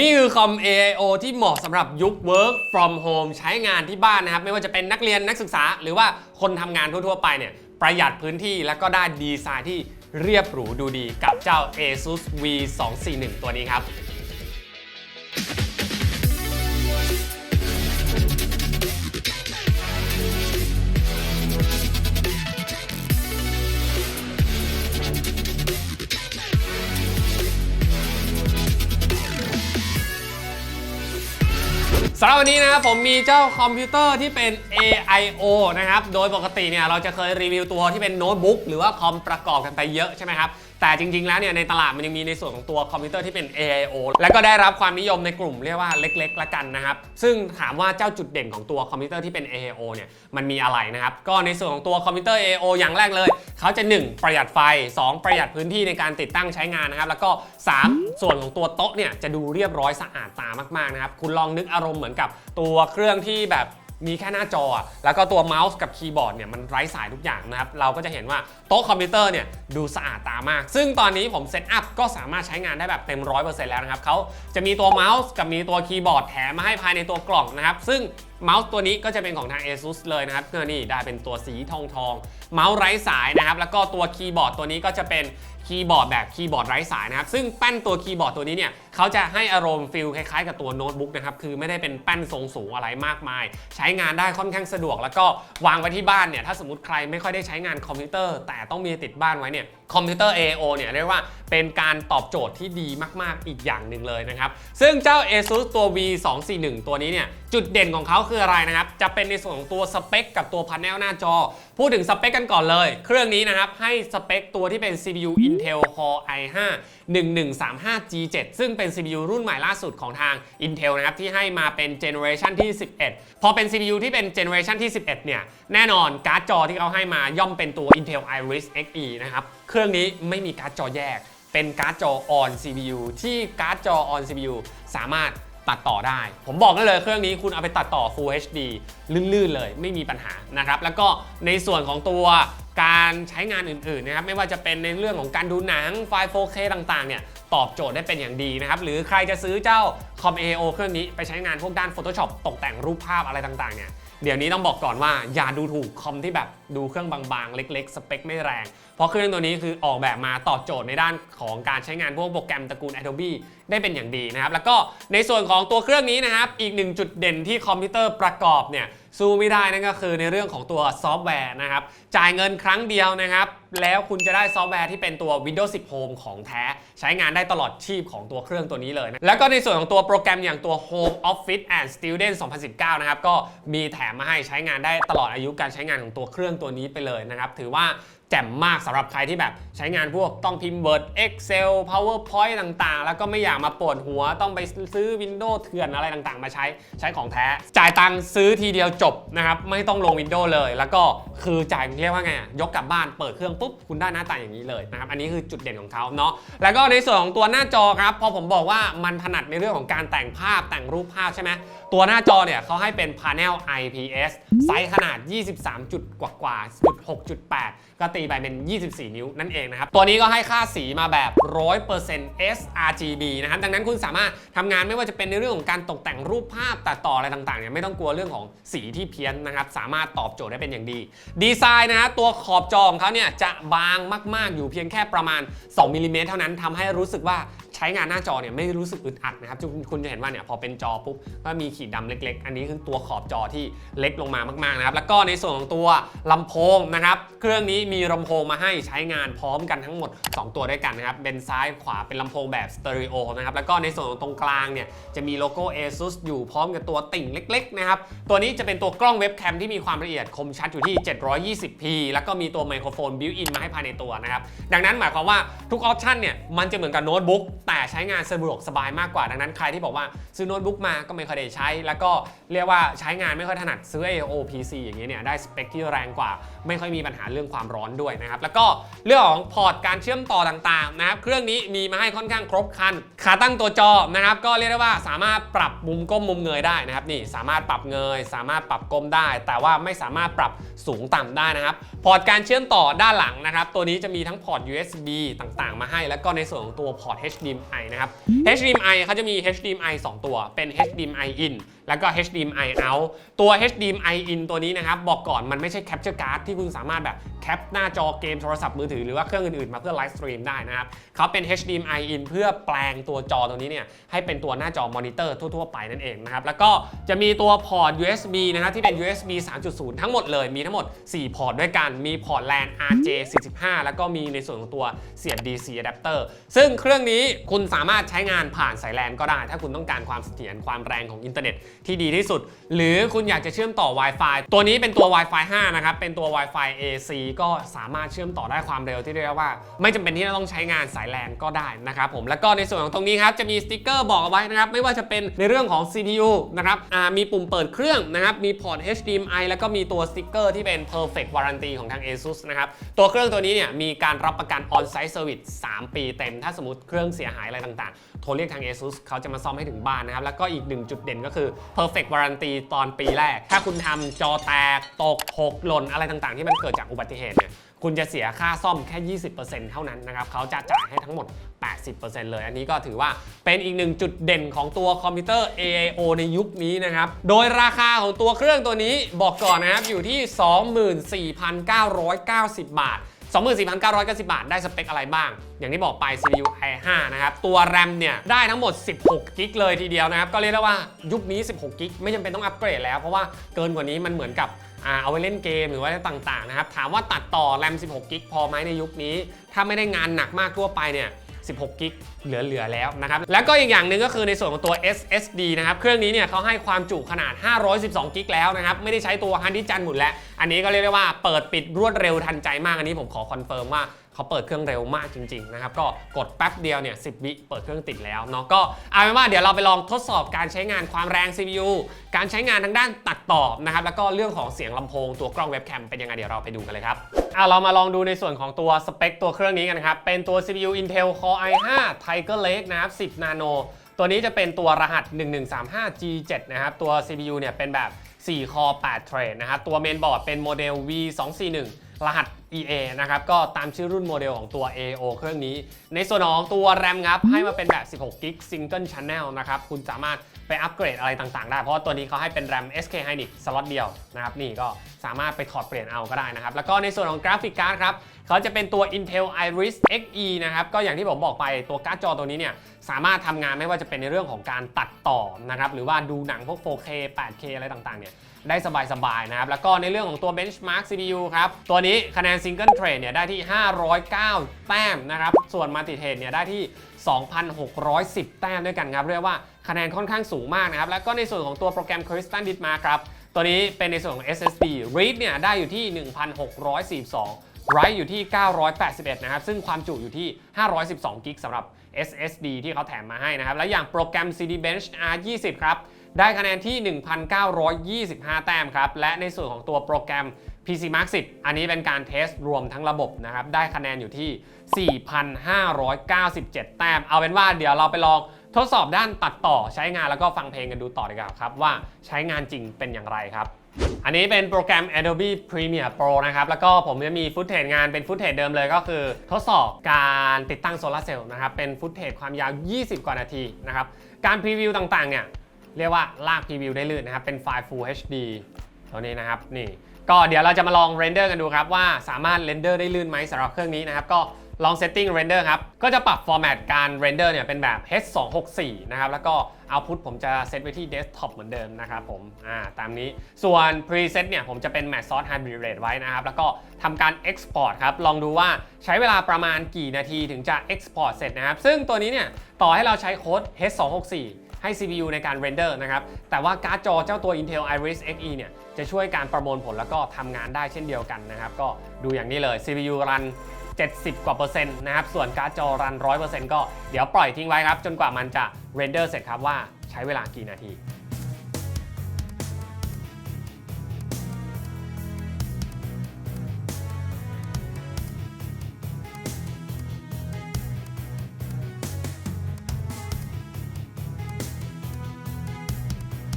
นี่คือคอม AIO ที่เหมาะสำหรับยุค work from home ใช้งานที่บ้านนะครับ ไม่ว่าจะเป็นนักเรียนนักศึกษา หรือว่าคนทำงานทั่ว ๆ ไปเนี่ยประหยัดพื้นที่แล้วก็ได้ดีไซน์ที่เรียบหรูดูดีกับเจ้า ASUS V241 ตัวนี้ครับ สำหรับวันนี้นะครับผมมีเจ้าคอมพิวเตอร์ที่เป็น AIO นะครับ โดยปกติเนี่ยเราจะเคยรีวิวตัวที่เป็นโน้ตบุ๊กหรือว่าคอมประกอบกันไปเยอะใช่ไหมครับ แต่จริง ๆ แล้วเนี่ยในตลาดมันยังมีในส่วนของตัวคอมพิวเตอร์ที่เป็น AIO และก็ได้รับความนิยมในกลุ่มเรียกว่าเล็ก ๆ ละกันนะครับ ซึ่งถามว่าเจ้าจุดเด่นของตัวคอมพิวเตอร์ที่เป็น AIO เนี่ยมันมีอะไรนะครับ ก็ในส่วนของตัวคอมพิวเตอร์ AIO อย่างแรกเลย เขาจะ 1 ประหยัดไฟ 2 ประหยัดพื้นที่ในการติดตั้งใช้งานนะครับ แล้วก็ 3 ส่วนของตัวโต๊ะเนี่ยจะดูเรียบร้อยสะอาดตามากๆนะครับ คุณลองนึกอารมณ์เหมือนกับตัวเครื่องที่แบบ มีแค่หน้าจอ แล้วก็ตัวเมาส์กับคีย์บอร์ดเนี่ยมันไร้สายทุกอย่างนะครับ เราก็จะเห็นว่าโต๊ะคอมพิวเตอร์เนี่ยดูสะอาดตามาก ซึ่งตอนนี้ผมเซตอัพก็สามารถใช้งานได้แบบเต็ม 100%แล้วนะครับเขาจะมีตัวเมาส์กับมีตัวคีย์บอร์ดแถมมาให้ภายในตัวกล่องนะครับ ซึ่งเมาส์ตัวนี้ก็จะเป็นของทาง ASUS เลยนะครับเออนี่ได้เป็นตัวสีทองทอง เมาส์ไร้สายนะครับ แล้วก็ตัวคีย์บอร์ดตัวนี้ก็จะเป็น คีย์บอร์ดแบบคีย์บอร์ดไร้สายนะครับ ซึ่งแป้นตัวคีย์บอร์ดตัวนี้เนี่ยเขาจะให้อารมณ์ฟิลคล้ายๆ กับตัวโน้ตบุ๊กนะครับ คือไม่ได้เป็นแป้นทรงสูงอะไรมากมาย ใช้งานได้ค่อนข้างสะดวก แล้วก็วางไว้ที่บ้านเนี่ย ถ้าสมมติใครไม่ค่อยได้ใช้งานคอมพิวเตอร์ แต่ต้องมีติดบ้านไว้เนี่ย คอมพิวเตอร์ AO เนี่ยเรียกว่าเป็นการตอบโจทย์ที่ดีมากๆ อีกอย่างหนึ่งเลยนะครับ ซึ่งเจ้า ASUS ตัว V241 ตัวนี้เนี่ย จุดเด่นของเขาคืออะไรนะครับ จะเป็นในส่วนของตัวสเปคกับตัวพาเนลหน้าจอ พูดถึงสเปคกันก่อนเลย เครื่องนี้นะครับ ให้สเปคตัวที่เป็น CPU Intel Core i5 1135G7 ซึ่งเป็น CPU รุ่นใหม่ล่าสุดของทาง Intel นะครับ ที่ให้มาเป็นเจเนอเรชันที่ 11 พอเป็น CPU ที่เป็นเจเนอเรชันที่ 11 เนี่ย แน่นอนการ์ดจอที่เขาให้มาย่อมเป็นตัว Intel Iris Xe นะครับ เครื่องนี้ไม่มีการ์ดจอแยก เป็นการ์ดจอ on CPU ที่การ์ดจอ on CPU สามารถ ตัดต่อได้ ผมบอกได้เลยเครื่องนี้คุณเอาไปตัดต่อ Full HD ลื่นๆเลย ไม่มีปัญหานะครับ แล้วก็ในส่วนของตัวการใช้งานอื่นๆนะครับไม่ว่าจะเป็นในเรื่องของการดูหนังไฟล์ 4K ต่างๆเนี่ยตอบโจทย์ได้เป็นอย่างดีนะครับ หรือใครจะซื้อเจ้าคอม AO เครื่องนี้ไปใช้งานพวกด้าน Photoshop ตกแต่งรูปภาพอะไรต่างๆเนี่ย เดี๋ยวนี้ต้องบอกก่อนว่าอย่าดูถูกคอมที่แบบดูเครื่องบางๆ เล็ก ๆ สเปคไม่แรง เพราะเครื่องตัวนี้คือออกแบบมาตอบโจทย์ในด้านของการใช้งานพวกโปรแกรมตระกูล Adobe ได้เป็นอย่างดีนะครับ แล้วก็ในส่วนของตัวเครื่องนี้นะครับ อีกหนึ่งจุดเด่นที่คอมพิวเตอร์ประกอบเนี่ย สู้ไม่ได้นั่นก็คือในเรื่องของตัวซอฟต์แวร์นะครับจ่ายเงินครั้งเดียวนะครับ แล้วคุณจะได้ซอฟต์แวร์ที่เป็นตัว Windows 10 Home ของแท้ ใช้งานได้ตลอดชีพของตัวเครื่องตัวนี้เลยนะแล้วก็ในส่วนของตัวโปรแกรมอย่างตัว Home Office and Student 2019 นะครับ ก็มีแถมมาให้ใช้งานได้ตลอดอายุการใช้งานของตัวเครื่องตัวนี้ไปเลยนะครับ ถือว่า แจ่มมากสำหรับใครที่แบบใช้งานพวกต้องพิมพ์ Word Excel PowerPoint ต่างๆ แล้วก็ไม่อยากมาปวดหัวต้องไปซื้อ Windows เถื่อนอะไรต่างๆ มาใช้ใช้ของแท้ จ่ายตังค์ซื้อทีเดียวจบนะครับ ไม่ต้องลง Windows เลย แล้วก็คือจ่ายเรียกว่าไงยกกลับบ้านเปิดเครื่องปุ๊บคุณได้หน้าตาอย่างนี้เลยนะครับอันนี้คือจุดเด่นของเขาเนาะแล้วก็ในส่วนของตัวหน้าจอครับพอผมบอกว่ามันถนัดในเรื่องของการแต่งภาพแต่งรูปภาพใช่ไหม ตัวหน้าจอเนี่ยเขาให้เป็น Panel IPS ไซส์ขนาด 23 จุดกว่ากว่าจุด6.8ก็ตีไปเป็น 24 นิ้วนั่นเองนะครับ ตัวนี้ก็ให้ค่าสีมาแบบ 100% sRGB นะครับ ดังนั้นคุณสามารถทำงานไม่ว่าจะเป็นในเรื่องของการตกแต่งรูปภาพตัดต่ออะไรต่างๆเนี่ยไม่ต้องกลัวเรื่องของสีที่เพี้ยนนะครับ สามารถตอบโจทย์ได้เป็นอย่างดี ดีไซน์นะฮะตัวขอบจอของเขาเนี่ยจะบางมากๆอยู่เพียงแค่ประมาณ 2มิลลิเมตรเท่านั้นทำให้รู้สึกว่า ช้งานหน้าจอเนี่ยไม่รู้สึกอึดอัดนะครับคุณจะเห็นว่าเนี่ยพอเป็นจอปุ๊บก็มีขีดดำเล็ก ๆ อันนี้คือตัวขอบจอที่เล็กลงมามากๆนะครับแล้วก็ในส่วนของตัวลำโพงนะครับเครื่องนี้มีลำโพงมาให้ใช้งานพร้อมกันทั้งหมด 2 ตัวด้วยกันนะครับเป็นซ้ายขวาเป็นลำโพงแบบสเตอริโอนะครับแล้วก็ในส่วนของตรงกลางเนี่ยจะมีโลโก้ ASUS อยู่พร้อมกับตัวติ่งเล็กๆนะครับตัวนี้จะเป็นตัวกล้องเว็บแคมที่มีความละเอียดคมชัดอยู่ที่ 720p แล้วก็มีตัวไมโครโฟนบิวอินมาให้ภายในตัวนะครับดังนั้นหมายความว่าทุกออปชันเนี่ยมันจะเหมือนกับโน้ตบุ๊กแต่ใช้งานสะดวกสบายมากกว่าดังนั้นใครที่บอกว่าซื้อโน้ตบุ๊กมาก็ไม่ค่อยได้ใช้ แล้วก็เรียกว่าใช้งานไม่ค่อยถนัดซื้อ AO PC อย่างเงี้ยเนี่ยได้สเปคที่แรงกว่า ไม่ค่อยมีปัญหาเรื่องความร้อนด้วยนะครับแล้วก็เรื่องของพอร์ตการเชื่อมต่อต่างๆนะครับเครื่องนี้มีมาให้ค่อนข้างครบครันขาตั้งตัวจอนะครับก็เรียกได้ว่าสามารถปรับมุมก้มมุมเงยได้นะครับนี่สามารถปรับเงย สามารถปรับก้มได้ แต่ว่าไม่สามารถปรับสูงต่ำได้นะครับพอร์ตการเชื่อมต่อด้านหลังนะครับตัวนี้จะมีทั้งพอร์ต USB ต่างๆ มาให้ แล้วก็ในส่วนของตัวพอร์ต HDMI HDMI นะครับ HDMI เขาจะมี HDMI 2 ตัว เป็น HDMI in แล้วก็ HDMI out ตัว HDMI in ตัวนี้นะครับ บอกก่อนมันไม่ใช่ capture card ที่คุณสามารถแบบแคปหน้าจอเกมโทรศัพท์มือถือหรือว่าเครื่องอื่นๆ มาเพื่อไลฟ์สตรีมได้นะครับเขาเป็น HDMI in เพื่อแปลงตัวจอตัวนี้เนี่ยให้เป็นตัวหน้าจอมอนิเตอร์ทั่วๆ ไปนั่นเองนะครับ แล้วก็จะมีตัวพอร์ต USB นะครับที่เป็น USB 3.0 ทั้งหมดเลย มีทั้งหมด 4 พอร์ตด้วยกัน มีพอร์ต LAN RJ45 แล้วก็มีในส่วนของตัวเสียบ DC adapter ซึ่งเครื่องนี้คุณสามารถใช้งานผ่านสาย LAN ก็ได้ ถ้าคุณต้องการความเสถียรความแรงของอินเทอร์เน็ตที่ดีที่สุด หรือคุณอยากจะเชื่อมต่อ Wi-Fi ตัวนี้เป็นตัว Wi-Fi 5 นะครับ เป็นตัว Wi-Fi AC ก็สามารถเชื่อมต่อได้ความเร็วที่เรียกว่า ไม่จำเป็นที่จะต้องใช้งานสาย LAN ก็ได้นะครับผมแล้วก็ในส่วนของตรงนี้ครับจะมีสติ๊กเกอร์บอกเอาไว้นะครับไม่ว่าจะเป็นในเรื่องของ CPU นะครับมีปุ่มเปิดเครื่องนะครับมีพอร์ต HDMI แล้วก็มีตัวสติ๊กเกอร์ที่เป็น perfect warranty ของทาง ASUS นะครับตัวเครื่องตัวนี้เนี่ยมีการรับประกัน on-site service 3 ปีเต็ม ถ้าสมมติเครื่องเสียหายอะไรต่างๆ โทรเรียกทาง ASUS เขาจะมาซ่อมให้ถึงบ้านนะครับ แล้วก็อีกหนึ่งจุดเด่นก็คือ perfect warranty ตอนปีแรก ถ้าคุณทำจอแตก ตกหกหล่นอะไรต่างๆ ที่มันเกิดจากอุบัติเหตุเนี่ยคุณจะเสียค่าซ่อมแค่ 20%เท่านั้นนะครับ เขาจะจ่ายให้ทั้งหมด 80%เลย อันนี้ก็ถือว่าเป็นอีกหนึ่งจุดเด่นของตัวคอมพิวเตอร์ AIO ในยุคนี้นะครับ โดยราคาของตัวเครื่องตัวนี้บอกก่อนนะครับ อยู่ที่ 24,990 บาท 24,990 บาท ได้สเปคอะไรบ้าง อย่างที่บอกไป CPU i5 นะครับ ตัว RAM เนี่ยได้ทั้งหมด 16กิกเลยทีเดียวนะครับ ก็เรียกได้ว่ายุคนี้ 16กิกไม่จำเป็นต้องอัปเกรดแล้ว เพราะว่าเกินกว่านี้มันเหมือนกับเอาไว้เล่นเกมหรือว่าอะไรต่างๆนะครับ ถามว่าตัดต่อ RAM 16กิกพอไหมในยุคนี้ ถ้าไม่ได้งานหนักมากทั่วไปเนี่ย 16กิกเหลือๆแล้วนะครับ แล้วก็อีกอย่างหนึ่งก็คือในส่วนของตัว SSD นะครับ เครื่องนี้เนี่ยเขาให้ความจุขนาด 512กิกแล้วนะครับ ไม่ได้ใช้ตัวฮาร์ดดิสก์จันหมุนแล้ว อันนี้ก็เรียกได้ว่าเปิดปิดรวดเร็วทันใจมาก อันนี้ผมขอคอนเฟิร์มว่า เขาเปิดเครื่องเร็วมากจริงๆนะครับก็กดแป๊บเดียวเนี่ย10วิเปิดเครื่องติดแล้วเนาะก็เอาเป็นว่าเดี๋ยวเราไปลองทดสอบการใช้งานความแรง CPU การใช้งานทางด้านตัดต่อนะครับแล้วก็เรื่องของเสียงลำโพงตัวกล้องเว็บแคมเป็นยังไงเดี๋ยวเราไปดูกันเลยครับเอาเรามาลองดูในส่วนของตัวสเปคตัวเครื่องนี้กันครับเป็นตัว CPU Intel Core i5 Tiger Lake นะครับ10นาโนตัวนี้จะเป็นตัวรหัส 1135G7 นะครับตัว CPU เนี่ยเป็นแบบ 4 คอ8เทรดนะครับตัวเมนบอร์ดเป็นโมเดล V241 รหัส EA นะครับ ก็ตามชื่อรุ่นโมเดลของตัว AO เครื่องนี้ ในส่วนของตัว RAM ครับ ให้มาเป็นแบบ 16กิก Single Channel นะครับ คุณสามารถไปอัปเกรดอะไรต่างๆ ได้ เพราะว่าตัวนี้เขาให้เป็น RAM SK Hynix สล็อตเดียวนะครับ นี่ก็สามารถไปถอดเปลี่ยนเอาก็ได้นะครับ แล้วก็ในส่วนของกราฟิกการ์ดครับเขาจะเป็นตัว Intel Iris Xe นะครับ ก็อย่างที่ผมบอกไปตัวการ์ดจอตัวนี้เนี่ยสามารถทำงานไม่ว่าจะเป็นในเรื่องของการตัดต่อนะครับ หรือว่าดูหนังพวก 4K 8K อะไรต่างๆ เนี่ยได้สบาย ๆ นะครับ แล้วก็ในเรื่องของตัว Benchmark CPU ครับ ตัวนี้คะแนน Single Thread เนี่ยได้ที่ 509 แต้มนะครับ ส่วน Multi Thread เนี่ยได้ที่ 2,610 แต้มด้วยกันครับ เรียกว่าคะแนนค่อนข้างสูงมากนะครับ แล้วก็ในส่วนของตัวโปรแกรม Crystal Ditmark ครับ ตัวนี้เป็นในส่วนของ SSD Read เนี่ยได้อยู่ที่ 1,642 Write อยู่ที่ 981 นะครับ ซึ่งความจุอยู่ที่ 512 กิกสำหรับ SSD ที่เขาแถมมาให้นะครับ และอย่างโปรแกรม CD Bench R20 ครับ ได้คะแนนที่ 1,925 แต้มครับ และในส่วนของตัวโปรแกรม PC Mark 10 อันนี้เป็นการเทสรวมทั้งระบบนะครับ ได้คะแนนอยู่ที่ 4,597 แต้ม เอาเป็นว่าเดี๋ยวเราไปลองทดสอบด้านตัดต่อใช้งานแล้วก็ฟังเพลงกันดูต่อดีกว่าครับ ว่าใช้งานจริงเป็นอย่างไรครับ อันนี้เป็นโปรแกรม Adobe Premiere Pro นะครับ แล้วก็ผมจะมีฟุตเทจงานเป็นฟุตเทจเดิมเลยก็คือ ทดสอบการติดตั้งโซลาร์เซลล์นะครับ เป็นฟุตเทจความยาว 20 กว่านาทีนะครับ การพรีวิวต่างๆ เนี่ยเรียกว่าลากพรีวิวได้ลื่นนะครับ เป็นไฟล์ Full HD ตัวนี้นะครับนี่ ก็เดี๋ยวเราจะมาลองเรนเดอร์กันดูครับว่าสามารถเรนเดอร์ได้ลื่นไหมสำหรับเครื่องนี้นะครับก็ ลอง setting render ครับ ก็จะปรับ format การ render เนี่ยเป็นแบบ H264 นะครับ แล้วก็ output ผมจะเซตไว้ที่ desktop เหมือนเดิมนะครับผม อ่า ตามนี้ ส่วน preset เนี่ยผมจะเป็น match source hybrid rate ไว้นะครับ แล้วก็ทำการ export ครับ ลองดูว่าใช้เวลาประมาณกี่นาทีถึงจะ export เสร็จนะครับ ซึ่งตัวนี้เนี่ยต่อให้เราใช้โค้ด H264 ให้ CPU ในการ render นะครับ แต่ว่าการ์ดจอเจ้าตัว Intel Iris Xe เนี่ย จะช่วยการประมวลผลแล้วก็ทำงานได้เช่นเดียวกันนะครับ ก็ดูอย่างนี้เลย CPU รัน 70 กว่าเปอร์เซ็นต์นะครับ ส่วนการ์ดจอรัน 100%ก็เดี๋ยวปล่อยทิ้งไว้ครับ จนกว่ามันจะ render เสร็จครับว่าใช้เวลากี่นาที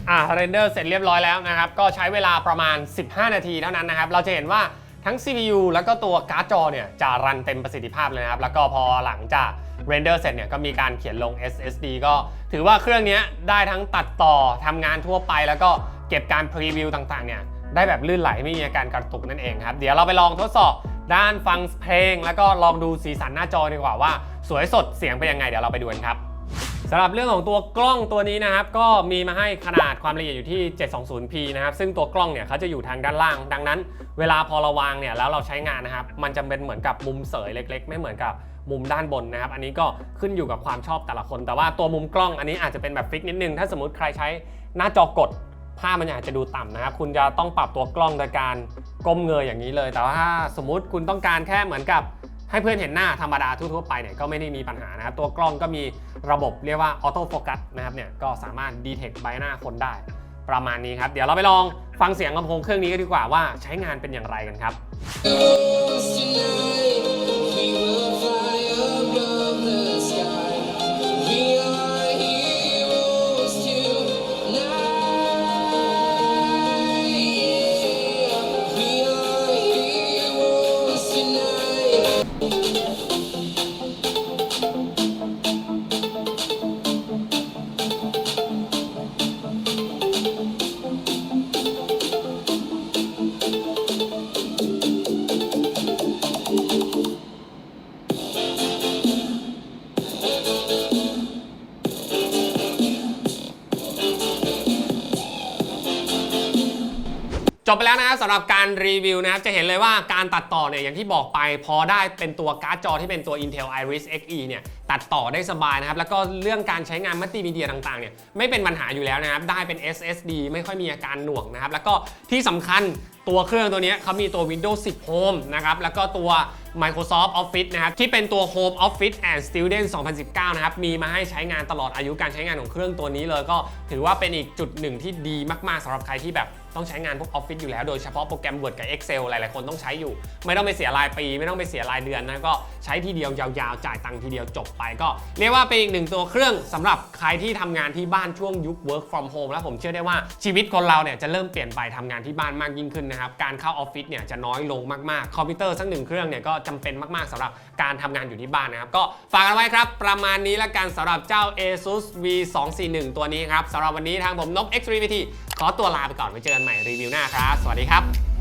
อ่าเรนเดอร์เสร็จเรียบร้อยแล้วนะครับ ก็ใช้เวลาประมาณ 15 นาทีเท่านั้นนะครับ เราจะเห็นว่า ทั้ง CPU แล้วก็ตัวการ์ดจอเนี่ยจะรันเต็มประสิทธิภาพเลยนะครับ แล้วก็พอหลังจากเรนเดอร์เสร็จเนี่ยก็มีการเขียนลง SSD ก็ถือว่าเครื่องนี้ได้ทั้งตัดต่อทำงานทั่วไป แล้วก็เก็บการพรีวิวต่างๆเนี่ยได้แบบลื่นไหลไม่มีอาการกระตุกนั่นเองครับ เดี๋ยวเราไปลองทดสอบด้านฟังเพลง แล้วก็ลองดูสีสันหน้าจอดีกว่าว่า สวยสดเสียงเป็นยังไงเดี๋ยวเราไปดูกันครับ สำหรับเรื่องของตัวกล้องตัวนี้นะครับ ก็มีมาให้ขนาดความละเอียดอยู่ที่ 720p นะครับ ซึ่งตัวกล้องเนี่ยเขาจะอยู่ทางด้านล่าง ดังนั้น เวลาพอเราวางเนี่ยแล้วเราใช้งานนะครับ มันจะเป็นเหมือนกับมุมเสยเล็ก ๆ ไม่เหมือนกับมุมด้านบนนะครับ อันนี้ก็ขึ้นอยู่กับความชอบแต่ละคน แต่ว่าตัวมุมกล้องอันนี้อาจจะเป็นแบบฟิกนิดนึง ถ้าสมมติใครใช้หน้าจอกดภาพมันอาจจะดูต่ำนะครับ คุณจะต้องปรับตัวกล้องโดยการก้มเงยอย่างนี้เลย แต่ว่าถ้าสมมติคุณต้องการแค่เหมือนกับ ให้เพื่อนเห็นหน้าธรรมดาทั่วๆไปเนี่ยก็ไม่ได้มีปัญหานะครับ ตัวกล้องก็มีระบบเรียกว่าออโต้โฟกัสนะครับเนี่ยก็สามารถดีเทคใบหน้าคนได้ ประมาณนี้ครับ เดี๋ยวเราไปลองฟังเสียงลำโพงเครื่องนี้กันดีกว่าว่าใช้งานเป็นอย่างไรกันครับ จบไปแล้วนะครับสำหรับการรีวิวนะครับจะเห็นเลยว่าการตัดต่อเนี่ยอย่างที่บอกไปพอได้เป็นตัวการ์ดจอที่เป็นตัว Intel Iris Xe เนี่ยตัดต่อได้สบายนะครับ แล้วก็เรื่องการใช้งานมัลติมีเดียต่างๆเนี่ยไม่เป็นปัญหาอยู่แล้วนะครับ ได้เป็น SSD ไม่ค่อยมีอาการหน่วงนะครับ แล้วก็ที่สำคัญตัวเครื่องตัวนี้เขามีตัว Windows 10 Home นะครับ แล้วก็ตัว Microsoft Office นะครับ ที่เป็นตัว Home Office and Student 2019 นะครับ มีมาให้ใช้งานตลอดอายุการใช้งานของเครื่องตัวนี้เลย ก็ถือว่าเป็นอีกจุดหนึ่งที่ดีมากๆสำหรับใครที่แบบ ต้องใช้งานพวกออฟฟิศอยู่แล้ว โดยเฉพาะโปรแกรม Word กับ Excel หลาย ๆ คนต้องใช้อยู่ ไม่ต้องไปเสียรายปี ไม่ต้องไปเสียรายเดือนนะก็ใช้ทีเดียวยาว ๆ จ่ายตังค์ทีเดียวจบไป ก็เรียกว่าเป็นอีกหนึ่งตัวเครื่องสำหรับใครที่ทำงานที่บ้านช่วงยุค work from home แล้วผมเชื่อได้ว่าชีวิตคนเราเนี่ยจะเริ่มเปลี่ยนไปทำงานที่บ้านมากยิ่งขึ้นนะครับการเข้าออฟฟิศเนี่ยจะน้อยลงมาก ๆ คอมพิวเตอร์สักหนึ่งเครื่องเนี่ยก็จำเป็นมาก ๆสำหรับการทำงานอยู่ที่บ้านนะครับก็ฝากกันไว้ครับประมาณนี้ละกันสำหรับเจ้า ASUS V241 ตัวนี้ครับสำหรับวันนี้ทางผมนบ X Review ขอตัวลาไปก่อนไว้เจอกันใหม่รีวิวหน้าครับ สวัสดีครับ